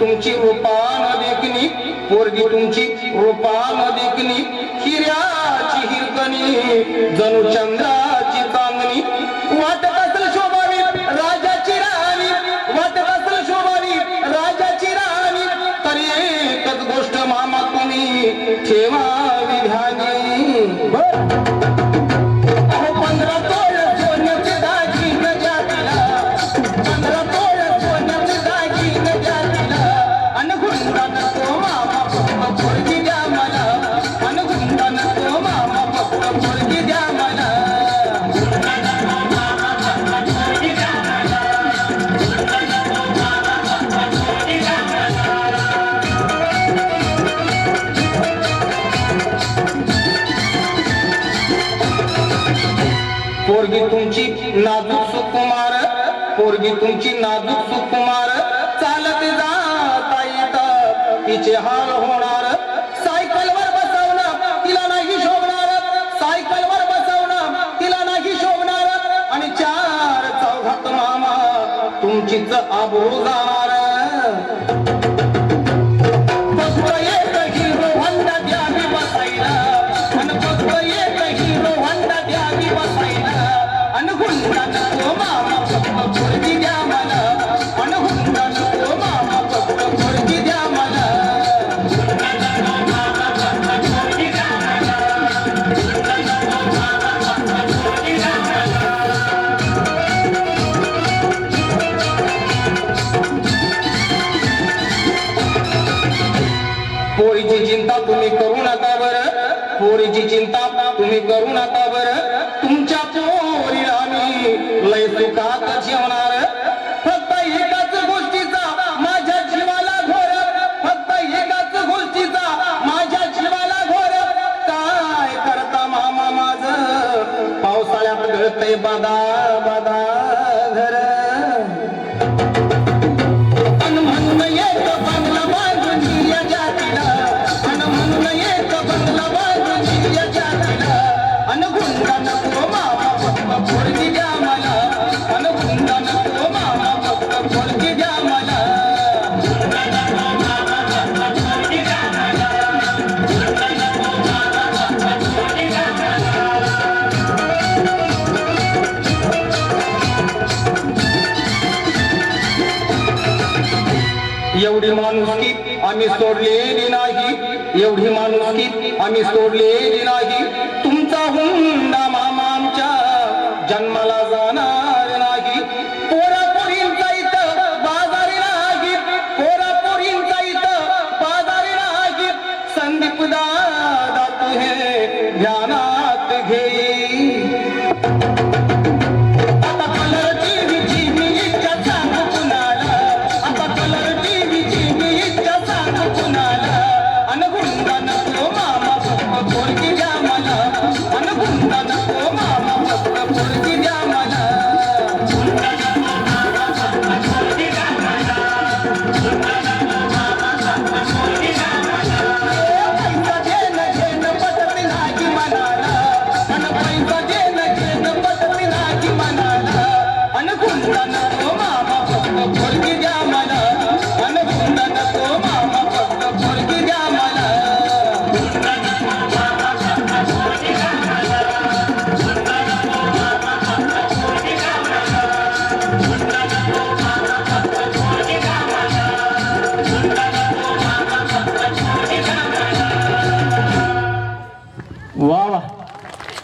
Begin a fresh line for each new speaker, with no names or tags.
तुमची तुमची न देखणी पोरगी तुमची रूपान देखणी हिऱ्याची हिरकणी जणू चंद्राची चांदणी. वाटत असेल शोभावी राजाची राणी वाटत असेल शोभावी राजाची राणी तरी एकच गोष्ट मामा तुम्ही ठेवावी ध्यानी. पोरगी तुमची नाजूक सुकुमार पोरगी तुमची नाजूक सुकुमार. चालत जाता येत तिचे हाल होणार. सायकलवर बसवणं तिला नाही शोभणार. सायकलवर बसवणं तिला नाही शोभणार. आणि चार चौघात मामा तुमचीच आबरू जाणार. पोरीची चिंता तुम्ही करू नका बर. तुमच्या पोरीला मी लय सुखात जेवणार. फक्त एकाच गोष्टीचा माझ्या जीवाला घोर. फक्त एकाच गोष्टीचा माझ्या जीवाला घोर. काय करता मामा माझ? पावसाळ्यात गळतय बादा माणुसकी आम्ही सोडलेली नाही. एवढी माणुसकी आम्ही सोडलेली नाही. तुमचा हुंडा मामामच्या जन्माला जा